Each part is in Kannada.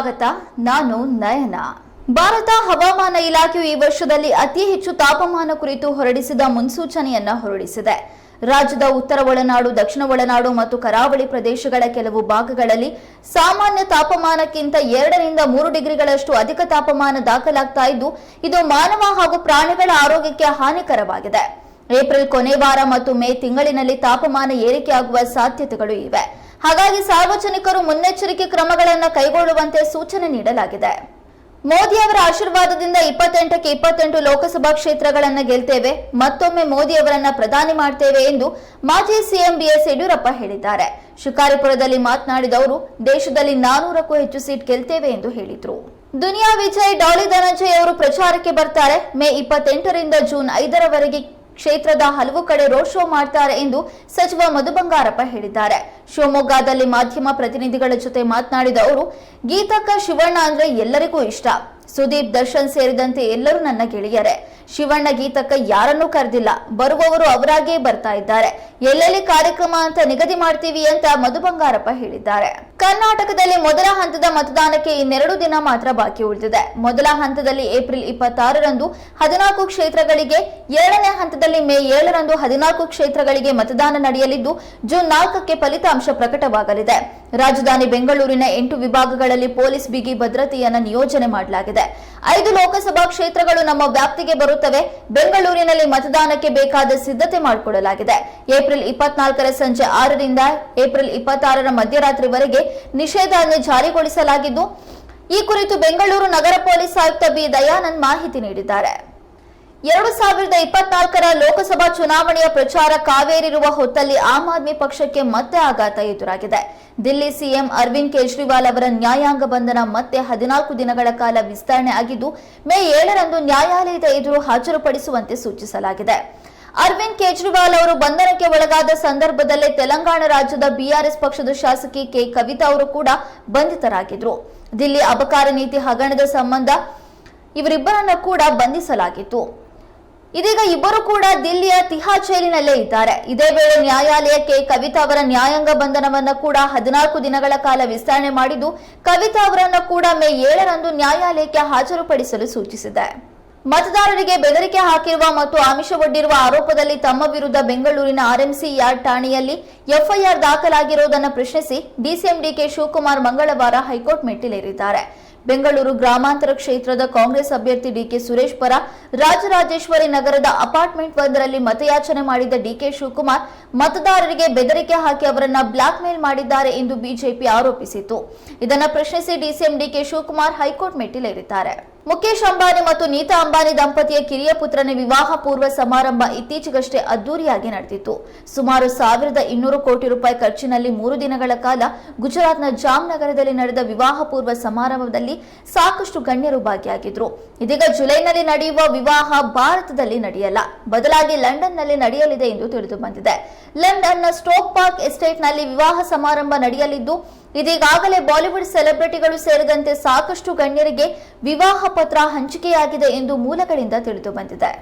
ಸ್ವಾಗತ, ನಾನು ನಯನ. ಭಾರತ ಹವಾಮಾನ ಇಲಾಖೆಯು ಈ ವರ್ಷದಲ್ಲಿ ಅತಿ ಹೆಚ್ಚು ತಾಪಮಾನ ಕುರಿತು ಹೊರಡಿಸಿದ ಮುನ್ಸೂಚನೆಯನ್ನ ಹೊರಡಿಸಿದೆ. ರಾಜ್ಯದ ಉತ್ತರ ಒಳನಾಡು, ದಕ್ಷಿಣ ಒಳನಾಡು ಮತ್ತು ಕರಾವಳಿ ಪ್ರದೇಶಗಳ ಕೆಲವು ಭಾಗಗಳಲ್ಲಿ ಸಾಮಾನ್ಯ ತಾಪಮಾನಕ್ಕಿಂತ ಎರಡರಿಂದ ಮೂರು ಡಿಗ್ರಿಗಳಷ್ಟು ಅಧಿಕ ತಾಪಮಾನ ದಾಖಲಾಗ್ತಾ ಇದ್ದು, ಇದು ಮಾನವ ಹಾಗೂ ಪ್ರಾಣಿಗಳ ಆರೋಗ್ಯಕ್ಕೆ ಹಾನಿಕರವಾಗಿದೆ. ಏಪ್ರಿಲ್ ಕೊನೆ ವಾರ ಮತ್ತು ಮೇ ತಿಂಗಳಿನಲ್ಲಿ ತಾಪಮಾನ ಏರಿಕೆಯಾಗುವ ಸಾಧ್ಯತೆಗಳು ಇವೆ. ಹಾಗಾಗಿ ಸಾರ್ವಜನಿಕರು ಮುನ್ನೆಚ್ಚರಿಕೆ ಕ್ರಮಗಳನ್ನು ಕೈಗೊಳ್ಳುವಂತೆ ಸೂಚನೆ ನೀಡಲಾಗಿದೆ. ಮೋದಿ ಅವರ ಆಶೀರ್ವಾದದಿಂದ ಇಪ್ಪತ್ತೆಂಟಕ್ಕೆ ಇಪ್ಪತ್ತೆಂಟು ಲೋಕಸಭಾ ಕ್ಷೇತ್ರಗಳನ್ನು ಗೆಲ್ತೇವೆ, ಮತ್ತೊಮ್ಮೆ ಮೋದಿ ಅವರನ್ನ ಪ್ರಧಾನಿ ಮಾಡ್ತೇವೆ ಎಂದು ಮಾಜಿ ಸಿಎಂ ಬಿಎಸ್ ಯಡಿಯೂರಪ್ಪ ಹೇಳಿದ್ದಾರೆ. ಶಿಕಾರಿಪುರದಲ್ಲಿ ಮಾತನಾಡಿದ ಅವರು, ದೇಶದಲ್ಲಿ ನಾನೂರಕ್ಕೂ ಹೆಚ್ಚು ಸೀಟ್ ಗೆಲ್ತೇವೆ ಎಂದು ಹೇಳಿದ್ರು. ದುನಿಯಾ ವಿಜಯ್, ಡಾಲಿ ಧನಂಜಯ್ ಅವರು ಪ್ರಚಾರಕ್ಕೆ ಬರ್ತಾರೆ. ಮೇ ಇಪ್ಪತ್ತೆಂಟರಿಂದ ಜೂನ್ ಐದರವರೆಗೆ ಕ್ಷೇತ್ರದ ಹಲವು ಕಡೆ ರೋಡ್ ಶೋ ಮಾಡ್ತಾರೆ ಎಂದು ಸಚಿವ ಮಧು ಬಂಗಾರಪ್ಪ ಹೇಳಿದ್ದಾರೆ. ಶಿವಮೊಗ್ಗದಲ್ಲಿ ಮಾಧ್ಯಮ ಪ್ರತಿನಿಧಿಗಳ ಜೊತೆ ಮಾತನಾಡಿದ ಅವರು, ಗೀತಕ್ಕ ಶಿವಣ್ಣ ಅಂದ್ರೆ ಎಲ್ಲರಿಗೂ ಇಷ್ಟ. ಸುದೀಪ್ ದರ್ಶನ್ ಸೇರಿದಂತೆ ಎಲ್ಲರೂ ನನ್ನ ಗೆಳೆಯರೇ. ಶಿವಣ್ಣ ಗೀತಕ್ಕ ಯಾರನ್ನೂ ಕರೆದಿಲ್ಲ. ಬರುವವರು ಅವರಾಗೇ ಬರ್ತಾ ಇದ್ದಾರೆ. ಎಲ್ಲೆಲ್ಲಿ ಕಾರ್ಯಕ್ರಮ ಅಂತ ನಿಗದಿ ಮಾಡ್ತೀವಿ ಅಂತ ಮಧು ಬಂಗಾರಪ್ಪ ಹೇಳಿದ್ದಾರೆ. ಕರ್ನಾಟಕದಲ್ಲಿ ಮೊದಲ ಹಂತದ ಮತದಾನಕ್ಕೆ ಇನ್ನೆರಡು ದಿನ ಮಾತ್ರ ಬಾಕಿ ಉಳಿದಿದೆ. ಮೊದಲ ಹಂತದಲ್ಲಿ ಏಪ್ರಿಲ್ ಇಪ್ಪತ್ತಾರರಂದು ಹದಿನಾಲ್ಕು ಕ್ಷೇತ್ರಗಳಿಗೆ, ಎರಡನೇ ಹಂತದಲ್ಲಿ ಮೇ ಏಳರಂದು ಹದಿನಾಲ್ಕು ಕ್ಷೇತ್ರಗಳಿಗೆ ಮತದಾನ ನಡೆಯಲಿದ್ದು, ಜೂನ್ ನಾಲ್ಕಕ್ಕೆ ಫಲಿತಾಂಶ ಪ್ರಕಟವಾಗಲಿದೆ. ರಾಜಧಾನಿ ಬೆಂಗಳೂರಿನ ಎಂಟು ವಿಭಾಗಗಳಲ್ಲಿ ಪೊಲೀಸ್ ಬಿಗಿ ಭದ್ರತೆಯನ್ನು ನಿಯೋಜನೆ ಮಾಡಲಾಗಿದೆ. ಐದು ಲೋಕಸಭಾ ಕ್ಷೇತ್ರಗಳು ನಮ್ಮ ವ್ಯಾಪ್ತಿಗೆ ಬರುತ್ತವೆ. ಬೆಂಗಳೂರಿನಲ್ಲಿ ಮತದಾನಕ್ಕೆ ಬೇಕಾದ ಸಿದ್ಧತೆ ಮಾಡಿಕೊಳ್ಳಲಾಗಿದೆ ಏಪ್ರಿಲ್ ಇಪ್ಪತ್ನಾಲ್ಕರ ಸಂಜೆ ಆರರಿಂದ ಏಪ್ರಿಲ್ ಇಪ್ಪತ್ತಾರರ ಮಧ್ಯರಾತ್ರಿವರೆಗೆ ನಿಷೇಧಾಜ್ಞೆ ಜಾರಿಗೊಳಿಸಲಾಗಿದ್ದು, ಈ ಕುರಿತು ಬೆಂಗಳೂರು ನಗರ ಪೊಲೀಸ್ ಆಯುಕ್ತ ಬಿ. ದಯಾನಂದ್ ಮಾಹಿತಿ ನೀಡಿದ್ದಾರೆ. ಎರಡು ಸಾವಿರದ ಇಪ್ಪತ್ನಾಲ್ಕರ ಲೋಕಸಭಾ ಚುನಾವಣೆಯ ಪ್ರಚಾರ ಕಾವೇರಿರುವ ಹೊತ್ತಲ್ಲಿ ಆಮ್ ಆದ್ಮಿ ಪಕ್ಷಕ್ಕೆ ಮತ್ತೆ ಆಘಾತ ಎದುರಾಗಿದೆ. ದಿಲ್ಲಿ ಸಿಎಂ ಅರವಿಂದ್ ಕೇಜ್ರಿವಾಲ್ ಅವರ ನ್ಯಾಯಾಂಗ ಬಂಧನ ಮತ್ತೆ ಹದಿನಾಲ್ಕು ದಿನಗಳ ಕಾಲ ವಿಸ್ತರಣೆ ಆಗಿದ್ದು, ಮೇ ಏಳರಂದು ನ್ಯಾಯಾಲಯದ ಎದುರು ಹಾಜರುಪಡಿಸುವಂತೆ ಸೂಚಿಸಲಾಗಿದೆ. ಅರವಿಂದ್ ಕೇಜ್ರಿವಾಲ್ ಅವರು ಬಂಧನಕ್ಕೆ ಒಳಗಾದ ಸಂದರ್ಭದಲ್ಲೇ ತೆಲಂಗಾಣ ರಾಜ್ಯದ ಬಿಆರ್ಎಸ್ ಪಕ್ಷದ ಶಾಸಕಿ ಕೆ ಕವಿತಾ ಅವರು ಕೂಡ ಬಂಧಿತರಾಗಿದ್ರು. ದಿಲ್ಲಿ ಅಬಕಾರ ನೀತಿ ಹಗರಣದ ಸಂಬಂಧ ಇವರಿಬ್ಬರನ್ನ ಕೂಡ ಬಂಧಿಸಲಾಗಿತ್ತು. ಇದೀಗ ಇಬ್ಬರು ಕೂಡ ದಿಲ್ಲಿಯ ತಿಹಾ ಜೈಲಿನಲ್ಲೇ ಇದ್ದಾರೆ. ಇದೇ ವೇಳೆ ನ್ಯಾಯಾಲಯಕ್ಕೆ ಕವಿತಾ ಅವರ ನ್ಯಾಯಾಂಗ ಬಂಧನವನ್ನು ಕೂಡ ಹದಿನಾಲ್ಕು ದಿನಗಳ ಕಾಲ ವಿಸ್ತರಣೆ ಮಾಡಿದ್ದು, ಕವಿತಾ ಅವರನ್ನು ಕೂಡ ಮೇ ಏಳರಂದು ನ್ಯಾಯಾಲಯಕ್ಕೆ ಹಾಜರುಪಡಿಸಲು ಸೂಚಿಸಿದೆ. ಮತದಾರರಿಗೆ ಬೆದರಿಕೆ ಹಾಕಿರುವ ಮತ್ತು ಆಮಿಷವೊಡ್ಡಿರುವ ಆರೋಪದಲ್ಲಿ ತಮ್ಮ ವಿರುದ್ಧ ಬೆಂಗಳೂರಿನ ಆರ್ಎಂಸಿ ಯಾರ್ಡ್ ಠಾಣೆಯಲ್ಲಿ ಎಫ್ಐಆರ್ ದಾಖಲಾಗಿರುವುದನ್ನು ಪ್ರಶ್ನಿಸಿ ಡಿಸಿಎಂ ಡಿಕೆ ಶಿವಕುಮಾರ್ ಮಂಗಳವಾರ ಹೈಕೋರ್ಟ್ ಮೆಟ್ಟಿಲೇರಿದ್ದಾರೆ. ಬೆಂಗಳೂರು ಗ್ರಾಮಾಂತರ ಕ್ಷೇತ್ರದ ಕಾಂಗ್ರೆಸ್ ಅಭ್ಯರ್ಥಿ ಡಿಕೆ ಸುರೇಶ್ ಪರ ರಾಜರಾಜೇಶ್ವರಿ ನಗರದ ಅಪಾರ್ಟ್ಮೆಂಟ್ ಒಂದರಲ್ಲಿ ಮತಯಾಚನೆ ಮಾಡಿದ ಡಿಕೆ ಶಿವಕುಮಾರ್ ಮತದಾರರಿಗೆ ಬೆದರಿಕೆ ಹಾಕಿ ಅವರನ್ನ ಬ್ಲಾಕ್ ಮೇಲ್ ಮಾಡಿದ್ದಾರೆ ಎಂದು ಬಿಜೆಪಿ ಆರೋಪಿಸಿತ್ತು. ಇದನ್ನು ಪ್ರಶ್ನಿಸಿ DCM DK Shivakumar high court ಮೆಟ್ಟಿಲೇರಿದ್ದಾರೆ. Mukesh Ambani ಮತ್ತು ನೀತಾ ಅಂಬಾನಿ ದಂಪತಿಯ ಕಿರಿಯ ಪುತ್ರನ ವಿವಾಹ ಪೂರ್ವ ಸಮಾರಂಭ ಇತ್ತೀಚೆಗಷ್ಟೇ ಅದ್ದೂರಿಯಾಗಿ ನಡೆದಿತ್ತು. ಸುಮಾರು ಸಾವಿರದ ಇನ್ನೂರು ಕೋಟಿ ರೂಪಾಯಿ ಖರ್ಚಿನಲ್ಲಿ ಮೂರು ದಿನಗಳ ಕಾಲ ಗುಜರಾತ್ನ ಜಾಮ್ನಗರದಲ್ಲಿ ನಡೆದ ವಿವಾಹ ಪೂರ್ವ ಸಮಾರಂಭದಲ್ಲಿ ಸಾಕಷ್ಟು ಗಣ್ಯರು ಭಾಗಿಯಾಗಿದ್ರು. ಇದೀಗ ಜುಲೈನಲ್ಲಿ ನಡೆಯುವ ವಿವಾಹ ಭಾರತದಲ್ಲಿ ನಡೆಯಲ್ಲ. ಬದಲಾಗಿ ಲಂಡನ್ನಲ್ಲಿ ನಡೆಯಲಿದೆ ಎಂದು ತಿಳಿದು ಬಂದಿದೆ. ಲಂಡನ್ನ ಸ್ಟೋಕ್ ಪಾರ್ಕ್ ಎಸ್ಟೇಟ್ನಲ್ಲಿ ವಿವಾಹ ಸಮಾರಂಭ ನಡೆಯಲಿದ್ದು, ಇದೀಗಾಗಲೇ ಬಾಲಿವುಡ್ ಸೆಲೆಬ್ರಿಟಿಗಳು ಸೇರಿದಂತೆ ಸಾಕಷ್ಟು ಗಣ್ಯರಿಗೆ ವಿವಾಹ ಪತ್ರ ಹಂಚಿಕೆಯಾಗಿದೆ ಎಂದು ಮೂಲಗಳಿಂದ ತಿಳಿದು ಬಂದಿದೆ.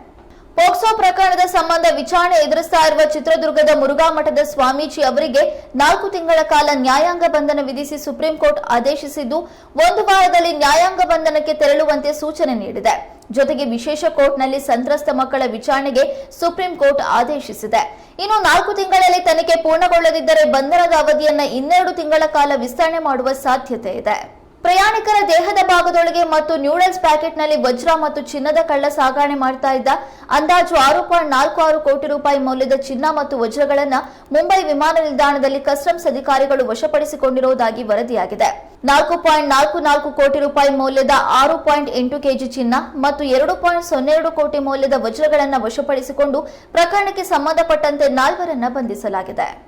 ಪೋಕ್ಸೋ ಪ್ರಕರಣದ ಸಂಬಂಧ ವಿಚಾರಣೆ ಎದುರಿಸ್ತಾ ಇರುವ ಚಿತ್ರದುರ್ಗದ ಮುರುಘಾ ಮಠದ ಸ್ವಾಮೀಜಿ ಅವರಿಗೆ ನಾಲ್ಕು ತಿಂಗಳ ಕಾಲ ನ್ಯಾಯಾಂಗ ಬಂಧನ ವಿಧಿಸಿ ಸುಪ್ರೀಂ ಕೋರ್ಟ್ ಆದೇಶಿಸಿದ್ದು, ಒಂದು ವಾರದಲ್ಲಿ ನ್ಯಾಯಾಂಗ ಬಂಧನಕ್ಕೆ ತೆರಳುವಂತೆ ಸೂಚನೆ ನೀಡಿದೆ. ಜೊತೆಗೆ ವಿಶೇಷ ಕೋರ್ಟ್ನಲ್ಲಿ ಸಂತ್ರಸ್ತ ಮಕ್ಕಳ ವಿಚಾರಣೆಗೆ ಸುಪ್ರೀಂ ಕೋರ್ಟ್ ಆದೇಶಿಸಿದೆ. ಇನ್ನು ನಾಲ್ಕು ತಿಂಗಳಲ್ಲಿ ತನಿಖೆ ಪೂರ್ಣಗೊಳ್ಳದಿದ್ದರೆ ಬಂಧನದ ಅವಧಿಯನ್ನು ಇನ್ನೆರಡು ತಿಂಗಳ ಕಾಲ ವಿಸ್ತರಣೆ ಮಾಡುವ ಸಾಧ್ಯತೆ ಇದೆ. ಪ್ರಯಾಣಿಕರ ದೇಹದ ಭಾಗದೊಳಗೆ ಮತ್ತು ನ್ಯೂಡಲ್ಸ್ ಪ್ಯಾಕೆಟ್ನಲ್ಲಿ ವಜ್ರ ಮತ್ತು ಚಿನ್ನದ ಕಳ್ಳ ಸಾಗಣೆ ಮಾಡ್ತಾ ಇದ್ದ ಅಂದಾಜು ಆರು ಪಾಯಿಂಟ್ ನಾಲ್ಕು ಆರು ಕೋಟಿ ರೂಪಾಯಿ ಮೌಲ್ಯದ ಚಿನ್ನ ಮತ್ತು ವಜ್ರಗಳನ್ನು ಮುಂಬೈ ವಿಮಾನ ನಿಲ್ದಾಣದಲ್ಲಿ ಕಸ್ಟಮ್ಸ್ ಅಧಿಕಾರಿಗಳು ವಶಪಡಿಸಿಕೊಂಡಿರುವುದಾಗಿ ವರದಿಯಾಗಿದೆ. ನಾಲ್ಕು ಪಾಯಿಂಟ್ ನಾಲ್ಕು ನಾಲ್ಕು ಕೋಟಿ ರೂಪಾಯಿ ಮೌಲ್ಯದ ಆರು ಪಾಯಿಂಟ್ ಎಂಟು ಕೆಜಿ ಚಿನ್ನ ಮತ್ತು ಎರಡು ಪಾಯಿಂಟ್ ಸೊನ್ನೆ ಎರಡು ಕೋಟಿ ಮೌಲ್ಯದ ವಜ್ರಗಳನ್ನು ವಶಪಡಿಸಿಕೊಂಡು ಪ್ರಕರಣಕ್ಕೆ ಸಂಬಂಧಪಟ್ಟಂತೆ ನಾಲ್ವರನ್ನು ಬಂಧಿಸಲಾಗಿದೆ.